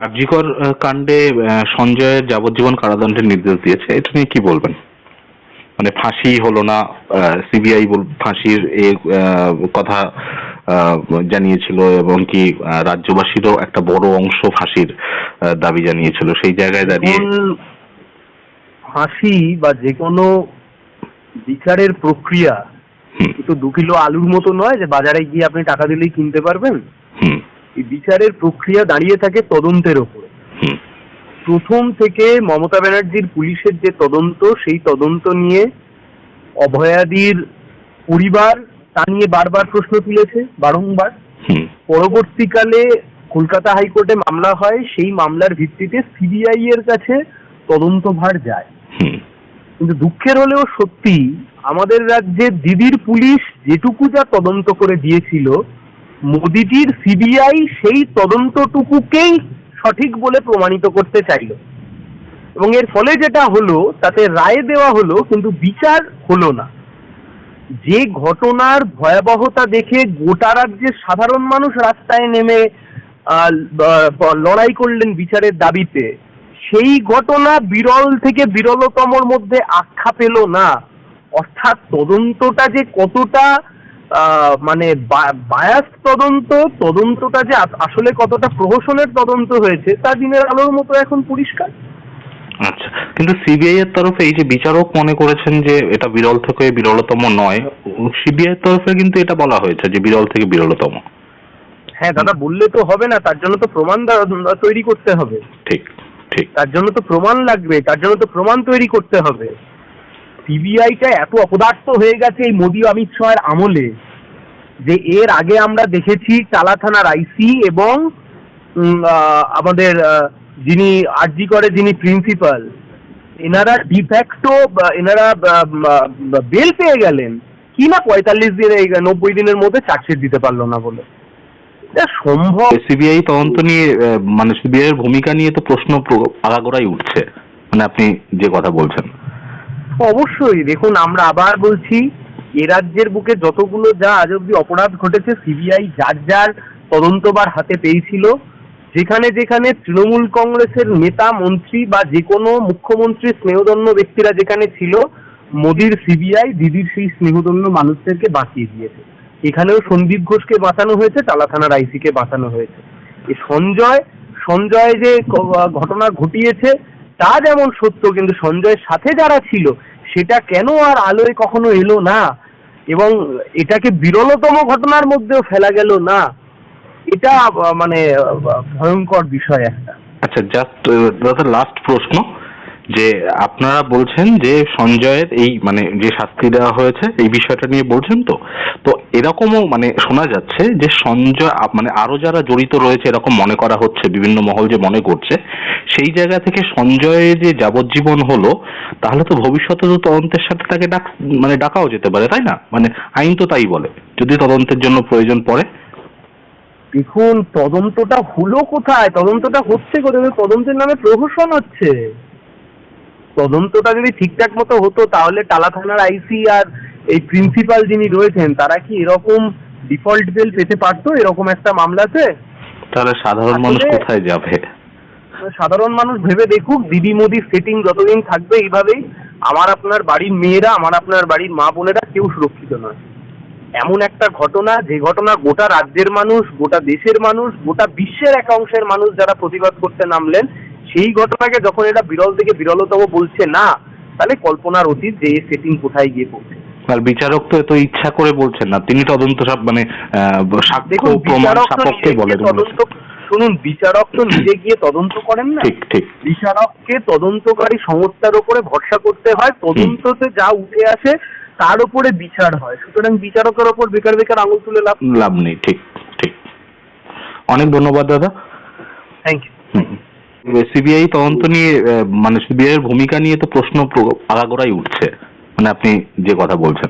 আরজিকর কাণ্ডে সঞ্জয়ের যাবজ্জীবন কারাদণ্ডের নির্দেশ দিয়েছে। এটা নিয়ে কি বলবেন? মানে ফাঁসি হলো না সিবিআই ফাঁসির এ কথা জানিয়েছিল এবং কি রাজ্যবাসীরও একটা বড় অংশ ফাঁসির দাবি জানিয়েছিল। সেই জায়গায় দাঁড়িয়ে ফাঁসি বা যে কোনো বিচারের প্রক্রিয়া হুম, তো দু কিলো আলুর মতো নয় যে বাজারে গিয়ে আপনি টাকা দিলেই কিনতে পারবেন। এই বিচারের প্রক্রিয়া দাঁড়িয়ে থাকে তদন্তের ওপরে। প্রথম থেকে মমতা ব্যানার্জির পুলিশের যে তদন্ত সেই তদন্ত নিয়ে অভয়াদির পরিবার তা নিয়ে বারবার প্রশ্ন তুলেছে বারংবার। পরবর্তীকালে কলকাতা হাইকোর্টে মামলা হয় সেই মামলার ভিত্তিতে সিবিআই এর কাছে তদন্তভার যায়। কিন্তু দুঃখের হলেও সত্যি আমাদের রাজ্যে দিদির পুলিশ যেটুকু যা তদন্ত করে দিয়েছিল মোদিজির সিবিআই সেই তদন্তটুকুকেই সঠিক বলে প্রমাণিত করতে চাইল। এবং এর ফলে যেটা হলো, তাতে রায় দেওয়া হলো, কিন্তু বিচার হলো না। যে ঘটনার ভয়াবহতা দেখে গোটা রাজ্যের সাধারণ মানুষ রাস্তায় নেমে লড়াই করলেন বিচারের দাবিতে, সেই ঘটনা বিরল থেকে বিরলতমর মধ্যে আখ্যা পেল না। অর্থাৎ তদন্তটা যে কতটা মানে বায়াস তদন্ত তদন্তটা যে আসলে কতটা প্রহসনের তদন্ত হয়েছে তা দিনের আলোর মতো এখন পরিষ্কার। আচ্ছা কিন্তু সিবিআই এর তরফে এই যে বিচারক মনে করেছেন যে এটা বিরল থেকে বিরলতম নয় সিবিআই এর তরফে কিন্তু এটা বলা হয়েছে যে বিরল থেকে বিরলতম। হ্যাঁ দাদা বললে তো হবে না তার জন্য তো প্রমাণ তৈরি করতে হবে। ঠিক ঠিক। তার জন্য তো প্রমাণ লাগবে তার জন্য তো প্রমাণ তৈরি করতে হবে। সিবিআইটা এত অপদার্থ হয়ে গেছে এই মোদী অমিত শাহের আমলে যে এর আগে আমরা দেখেছি টালা থানার আইসি এবং আমাদের যিনি আরজি করে, যিনি প্রিন্সিপাল, এনারা ডিফ্যাক্টো এনারা বেল পেয়ে গেলেন। কি না পঁয়তাল্লিশ দিন নব্বই দিনের মধ্যে চার্জশিট দিতে পারল না বলে। সম্ভব। সিবিআই তদন্ত নিয়ে মানে সিবিআই ভূমিকা নিয়ে তো প্রশ্ন আগাগোড়াই উঠছে। মানে আপনি যে কথা বলছেন। অবশ্যই। দেখুন, আমরা আবার বলছি, এ রাজ্যের বুকে যতগুলো যা আজ অব্দি অপরাধ ঘটেছে, সিবিআই যার যার তদন্তবার হাতে পেয়েছিল। যেখানে যেখানে তৃণমূল কংগ্রেসের নেতা, মন্ত্রী বা যে কোনো মুখ্যমন্ত্রী, স্নেহধন্য ব্যক্তিরা যেখানে ছিল, মোদির সিবিআই দিদির সেই স্নেহধন্য মানুষদেরকে বাঁচিয়ে দিয়েছে। এখানেও সন্দীপ ঘোষকে বাঁচানো হয়েছে টালা থানার আইসিকে বাঁচানো হয়েছে। সঞ্জয় সঞ্জয় যে ঘটনা ঘটিয়েছে তা যেমন সত্য, কিন্তু সঞ্জয়ের সাথে যারা ছিল, সেটা কেন আর আলোয় কখনো এলো না? এবং এটাকে বিরলতম ঘটনার মধ্যেও ফেলা গেল না? এটা মানে ভয়ঙ্কর বিষয় একটা। আচ্ছা জাস্ট দাদা লাস্ট প্রশ্ন। যে আপনারা বলছেন যে সঞ্জয়ের এই মানে যে শাস্তি দেওয়া হয়েছে, এই বিষয়টা নিয়ে বলছেন তো? তো এরকমও মানে শোনা যাচ্ছে যে সঞ্জয় মানে আরও যারা জড়িত রয়েছে, এরকম মনে করা হচ্ছে, বিভিন্ন মহল যে মনে করছে, সেই জায়গা থেকে সঞ্জয়ের যে যাবজ্জীবন হলো, তাহলে তো ভবিষ্যতে তো তদন্তের সাথে তাকে ডাক মানে ডাকাও যেতে পারে, তাই না? মানে আইন তো তাই বলে, যদি তদন্তের জন্য প্রয়োজন পড়ে। দেখুন, তদন্তটা হলো কোথায়? তদন্তটা হচ্ছে কোথায়? তদন্তের নামে প্রহসন হচ্ছে। তদন্তটা যদি ঠিকঠাক মতো হতো তাহলে টালা থানার আইসি আর এই প্রিন্সিপাল যিনি রয়েছেন তারা কি এরকম ডিফল্ট বেল পেতে পারতো? এরকম একটা মামলাতে তাহলে সাধারণ মানুষ কোথায় যাবে? সাধারণ মানুষ ভেবে দেখুক দিদি মোদির সেটিং যতদিন থাকবে এইভাবেই আমার আপনার বাড়ির মেয়েরা আমার আপনার বাড়ির মা বোনেরা কেউ সুরক্ষিত নয়। এমন একটা ঘটনা যে ঘটনা গোটা রাজ্যের মানুষ গোটা দেশের মানুষ গোটা বিশ্বের এক অংশের মানুষ যারা প্রতিবাদ করতে নামলেন সেই ঘটনাকে যখন এটা বিরল থেকে বিরলতম বলছে না তাহলে কল্পনার অতীত যে সেটিং কোথায় গিয়ে পড়ছে আর বিচারক তো এত ইচ্ছা করে বলছেন না তিনি তদন্ত সব মানে সাক্ষ্য প্রমাণ নিজে বলেন শুনুন বিচারক তো নিজে গিয়ে তদন্ত করেন না। ঠিক ঠিক। বিচারককে তদন্তকারী সংস্থার উপরে ভরসা করতে হয় তদন্ততে যা উঠে আসে তার উপরে বিচার হয়। সুতরাং বিচারকের ওপর বেকার বেকার আঙুল তুলে লাভ লাভ নেই ঠিক ঠিক। অনেক ধন্যবাদ দাদা। থ্যাংক ইউ সিবিআই তদন্ত নিয়ে মানে সিবিআই এর ভূমিকা নিয়ে তো প্রশ্ন প্র- আগাগোড়াই উঠছে। মানে আপনি যে কথা বলছেন।